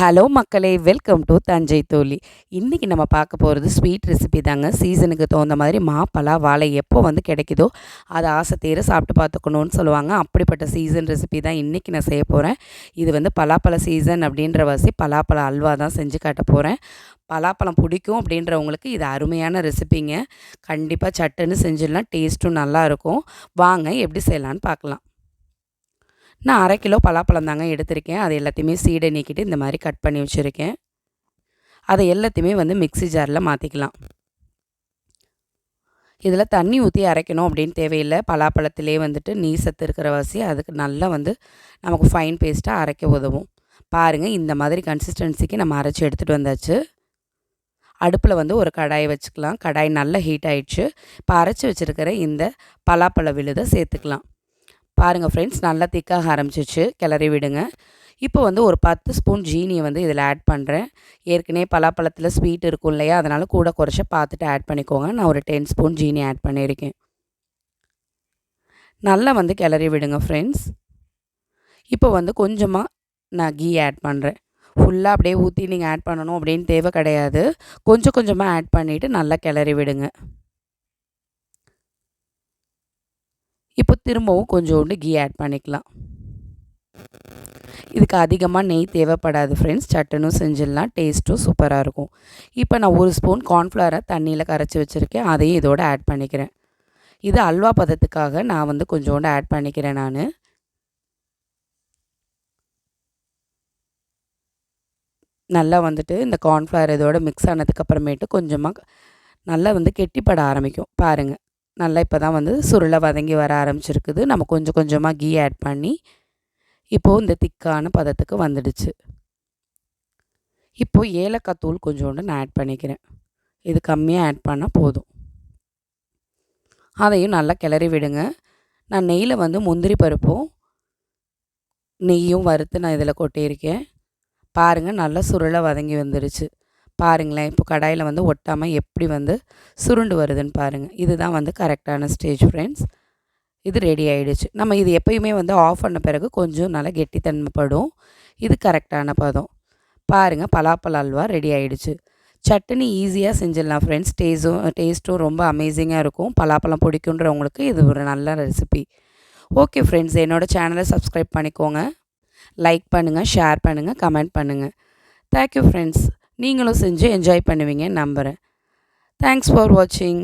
Hello மக்களே welcome to Thanjai தோழி. இன்றைக்கி நம்ம பார்க்க போகிறது ஸ்வீட் ரெசிபி தாங்க. சீசனுக்கு தகுந்த மாதிரி மாப்பழா வாழை எப்போ வந்து கிடைக்குதோ அதை ஆசை தீர சாப்பிட்டு பார்த்துக்கணுன்னு சொல்லுவாங்க. அப்படிப்பட்ட சீசன் ரெசிபி தான் இன்றைக்கி நான் செய்ய போகிறேன் இது வந்து பலாப்பழ சீசன் அப்படின்ற வாசி பலாப்பழ அல்வா தான் செஞ்சு காட்ட போகிறேன் பலாப்பழம் பிடிக்கும் அப்படின்றவங்களுக்கு இது அருமையான ரெசிபிங்க கண்டிப்பாக சட்டுன்னு செஞ்சிடலாம் டேஸ்ட்டும் நல்லாயிருக்கும் வாங்க எப்படி செய்யலான்னு பார்க்கலாம். நான் அரை கிலோ பலாப்பழம் தாங்க எடுத்திருக்கேன். அது எல்லாத்தையுமே சீடை நீக்கிட்டு இந்த மாதிரி கட் பண்ணி வச்சுருக்கேன். அதை எல்லாத்தையுமே வந்து மிக்சி ஜாரில் மாற்றிக்கலாம் இதில் தண்ணி ஊற்றி அரைக்கணும் அப்படின்னு தேவையில்லை. பலாப்பழத்திலே வந்துட்டு நீ சத்து இருக்கிற வாசி அதுக்கு நல்லா வந்து நமக்கு ஃபைன் பேஸ்ட்டாக அரைக்க உதவும். பாருங்கள் இந்த மாதிரி கன்சிஸ்டன்சிக்கு நம்ம அரைச்சி எடுத்துகிட்டு வந்தாச்சு. அடுப்பில் வந்து ஒரு கடாயை வச்சுக்கலாம். கடாய் நல்லா ஹீட் ஆயிடுச்சு. இப்போ அரைச்சி வச்சுருக்கிற இந்த பலாப்பழ விழுதை சேர்த்துக்கலாம். பாருங்கள் ஃப்ரெண்ட்ஸ் நல்லா திக்காக ஆரம்பிச்சிச்சு. கிளறி விடுங்க. இப்போ வந்து ஒரு பத்து ஸ்பூன் ஜீனியை வந்து இதில் ஆட் பண்ணுறேன் ஏற்கனவே பலாப்பழத்தில் ஸ்வீட் இருக்கும் இல்லையா? அதனால் கூட குறைச்ச பார்த்துட்டு ஆட் பண்ணிக்கோங்க. நான் ஒரு டென் ஸ்பூன் ஜீனி ஆட் பண்ணியிருக்கேன். நல்லா வந்து கிளறி விடுங்க ஃப்ரெண்ட்ஸ் இப்போ வந்து கொஞ்சமாக நான் கீ ஆட் பண்ணுறேன் ஃபுல்லாக அப்படியே ஊற்றி நீங்கள் ஆட் பண்ணணும் அப்படின்னு தேவை கிடையாது. கொஞ்சம் கொஞ்சமாக ஆட் பண்ணிவிட்டு நல்லா கிளறி விடுங்க. இப்போ திரும்பவும் கொஞ்சோண்டு கீ ஆட் பண்ணிக்கலாம். இதுக்கு அதிகமாக நெய் தேவைப்படாது ஃப்ரெண்ட்ஸ் சட்டனும் செஞ்சிடலாம் டேஸ்ட்டும் சூப்பராக இருக்கும். இப்போ நான் ஒரு ஸ்பூன் கார்ன்ஃப்ளவரை தண்ணியில் கரைச்சி வச்சுருக்கேன். அதையும் இதோடு ஆட் பண்ணிக்கிறேன். இது அல்வா பதத்துக்காக நான் வந்து கொஞ்சோண்டு ஆட் பண்ணிக்கிறேன் நான். நல்லா வந்துட்டு இந்த கார்ன்ஃப்ளவர் இதோட மிக்ஸ் ஆனதுக்கப்புறமேட்டு கொஞ்சமாக நல்லா வந்து கெட்டிப்பட ஆரம்பிக்கும். பாருங்கள் நல்லா இப்போ தான் வந்து சுருளை வதங்கி வர ஆரம்பிச்சிருக்குது. நம்ம கொஞ்சம் கொஞ்சமாக கீ ஆட் பண்ணி இப்போது இந்த திக்கான பதத்துக்கு வந்துடுச்சு. இப்போது ஏலக்காய் தூள் கொஞ்சோண்டு நான் ஆட் பண்ணிக்கிறேன். இது கம்மியாக ஆட் பண்ணால் போதும். அதையும் நல்லா கிளறி விடுங்க. நான் நெய்யில் வந்து முந்திரி பருப்பும் நெய்யும் வறுத்து நான் இதில் கொட்டியிருக்கேன். பாருங்கள் நல்லா சுருளை வதங்கி வந்துடுச்சு பாருங்களேன் இப்போ கடாயில் வந்து ஒட்டாமல் எப்படி வந்து சுருண்டு வருதுன்னு பாருங்கள் இதுதான் வந்து கரெக்டான ஸ்டேஜ் ஃப்ரெண்ட்ஸ். இது ரெடி ஆகிடுச்சு நம்ம இது எப்பயுமே வந்து ஆஃப் பண்ண பிறகு கொஞ்சம் நல்லா கெட்டித்தன்மைப்படும். இது கரெக்டான பதம். பாருங்கள் பலாப்பழ அல்வா ரெடி ஆகிடுச்சு சட்னி ஈஸியாக செஞ்சிடலாம் ஃப்ரெண்ட்ஸ். டேஸ்ட்டும் டேஸ்ட்டும் ரொம்ப அமேசிங்காக இருக்கும். பலாப்பழம் பிடிக்குன்றவங்களுக்கு இது ஒரு நல்ல ரெசிபி. ஓகே ஃப்ரெண்ட்ஸ் என்னோடய சேனலை சப்ஸ்கிரைப் பண்ணிக்கோங்க. லைக் பண்ணுங்கள் ஷேர் பண்ணுங்கள் கமெண்ட் பண்ணுங்கள் தேங்க்யூ ஃப்ரெண்ட்ஸ். நீங்களும் செஞ்சு என்ஜாய் பண்ணுவீங்கன்னு நம்புகிறேன் தேங்க்ஸ் ஃபார் வாட்சிங்